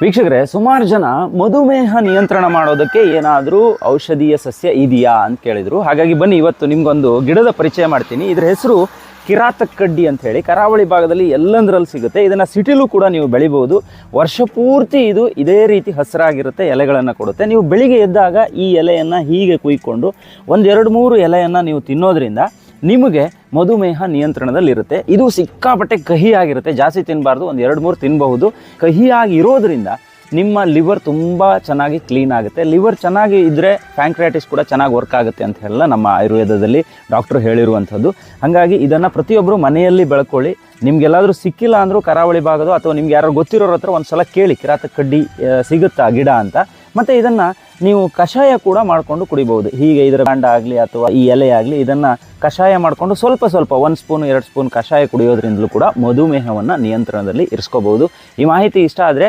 ವೀಕ್ಷಕರೇ, ಸುಮಾರು ಜನ ಮಧುಮೇಹ ನಿಯಂತ್ರಣ ಮಾಡೋದಕ್ಕೆ ಏನಾದರೂ ಔಷಧೀಯ ಸಸ್ಯ ಇದೆಯಾ ಅಂತ ಕೇಳಿದರು. ಹಾಗಾಗಿ ಬನ್ನಿ, ಇವತ್ತು ನಿಮಗೊಂದು ಗಿಡದ ಪರಿಚಯ ಮಾಡ್ತೀನಿ. ಇದರ ಹೆಸರು ಕಿರಾತಕ್ಕಡ್ಡಿ ಅಂತ ಹೇಳಿ. ಕರಾವಳಿ ಭಾಗದಲ್ಲಿ ಎಲ್ಲಂದ್ರಲ್ಲಿ ಸಿಗುತ್ತೆ. ಇದನ್ನು ಸಿಟಿಲೂ ಕೂಡ ನೀವು ಬೆಳಿಬೋದು. ವರ್ಷ ಪೂರ್ತಿ ಇದು ಇದೇ ರೀತಿ ಹಸಿರಾಗಿರುತ್ತೆ, ಎಲೆಗಳನ್ನು ಕೊಡುತ್ತೆ. ನೀವು ಬೆಳಿಗ್ಗೆ ಎದ್ದಾಗ ಈ ಎಲೆಯನ್ನು ಹೀಗೆ ಕುಯ್ಕೊಂಡು ಒಂದೆರಡು ಮೂರು ಎಲೆಯನ್ನು ನೀವು ತಿನ್ನೋದ್ರಿಂದ ನಿಮಗೆ ಮಧುಮೇಹ ನಿಯಂತ್ರಣದಲ್ಲಿರುತ್ತೆ. ಇದು ಸಿಕ್ಕಾಪಟ್ಟೆ ಕಹಿಯಾಗಿರುತ್ತೆ. ಜಾಸ್ತಿ ತಿನ್ನಬಾರ್ದು ಒಂದು ಎರಡು ಮೂರು ತಿನ್ನಬಹುದು ಕಹಿಯಾಗಿರೋದ್ರಿಂದ ನಿಮ್ಮ ಲಿವರ್ ತುಂಬ ಚೆನ್ನಾಗಿ ಕ್ಲೀನ್ ಆಗುತ್ತೆ. ಲಿವರ್ ಚೆನ್ನಾಗಿ ಇದ್ದರೆ ಪ್ಯಾಂಕ್ರಿಯಾಟಿಸ್ ಕೂಡ ಚೆನ್ನಾಗಿ ವರ್ಕ್ ಆಗುತ್ತೆ ಅಂತ ಹೇಳಲ್ಲ ನಮ್ಮ ಆಯುರ್ವೇದದಲ್ಲಿ ಡಾಕ್ಟ್ರು ಹೇಳಿರುವಂಥದ್ದು. ಹಾಗಾಗಿ ಇದನ್ನು ಪ್ರತಿಯೊಬ್ಬರು ಮನೆಯಲ್ಲಿ ಬೆಳ್ಕೊಳ್ಳಿ. ನಿಮಗೆಲ್ಲಾದರೂ ಸಿಕ್ಕಿಲ್ಲ ಅಂದರೂ ಕರಾವಳಿ ಭಾಗದ ಅಥವಾ ನಿಮ್ಗೆ ಯಾರು ಗೊತ್ತಿರೋರ ಹತ್ರ ಒಂದು ಸಲ ಕೇಳಿ. ಕಿರಾತ ಕಡ್ಡಿ ಸಿಗುತ್ತಾ ಗಿಡ ಅಂತ. ಮತ್ತು ಇದನ್ನು ನೀವು ಕಷಾಯ ಕೂಡ ಮಾಡಿಕೊಂಡು ಕುಡಿಬಹುದು. ಹೀಗೆ ಇದರ ಕಾಂಡ ಆಗಲಿ ಅಥವಾ ಈ ಎಲೆ ಆಗಲಿ ಇದನ್ನು ಕಷಾಯ ಮಾಡಿಕೊಂಡು ಸ್ವಲ್ಪ ಸ್ವಲ್ಪ ಒಂದು ಸ್ಪೂನ್, ಎರಡು ಸ್ಪೂನ್ ಕಷಾಯ ಕುಡಿಯೋದ್ರಿಂದಲೂ ಕೂಡ ಮಧುಮೇಹವನ್ನು ನಿಯಂತ್ರಣದಲ್ಲಿ ಇರಿಸ್ಕೋಬಹುದು. ಈ ಮಾಹಿತಿ ಇಷ್ಟ ಆದರೆ